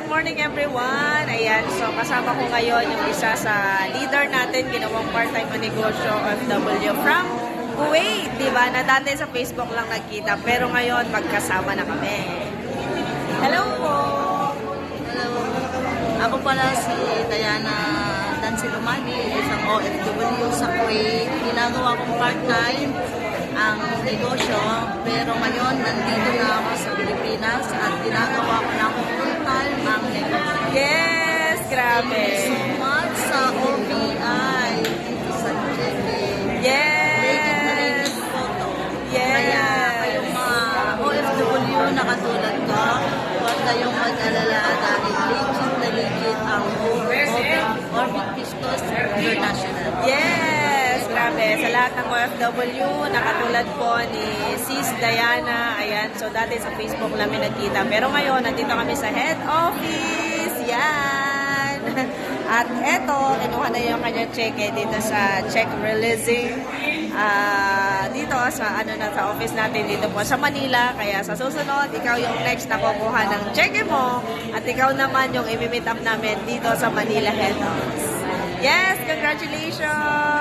good morning everyone. Ayan, so kasama ko ngayon yung isa sa leader natin, ginawang part-time na negosyo OFW from Kuwait, di ba? Na dati sa Facebook lang nagkita, pero ngayon magkasama na kami. Hello po! Hello. Ako pala si Diana Dansilumani, isang OFW sa Kuwait. Ginagawa kong part-time ang negosyo, pero ngayon nandito na ako sa Pilipinas at ginagawa ko na ako full-time ang negosyo. Yes! Grabe! So much sa OBI dito sa Cheque. Legit na Yes! photo. Yes. Kaya kayong mga OFW na katulad ko, huwag kayong mag-alala dahil legit na legit ang Orbit, Orbit Pistos International. Yes! Grabe. Sa lahat ng OFW, nakatulad po ni Sis Diana. Ayan. So, dati sa Facebook namin nagkita. Pero ngayon, nandito kami sa head office. Yan! At eto, kinuha na yung kanyang cheque dito sa check releasing. ah dito sa ano na sa office natin dito po sa Manila. Kaya sa susunod, ikaw yung next na kukuha ng cheque mo at ikaw naman yung imi-meet up namin dito sa Manila head. Yes, congratulations!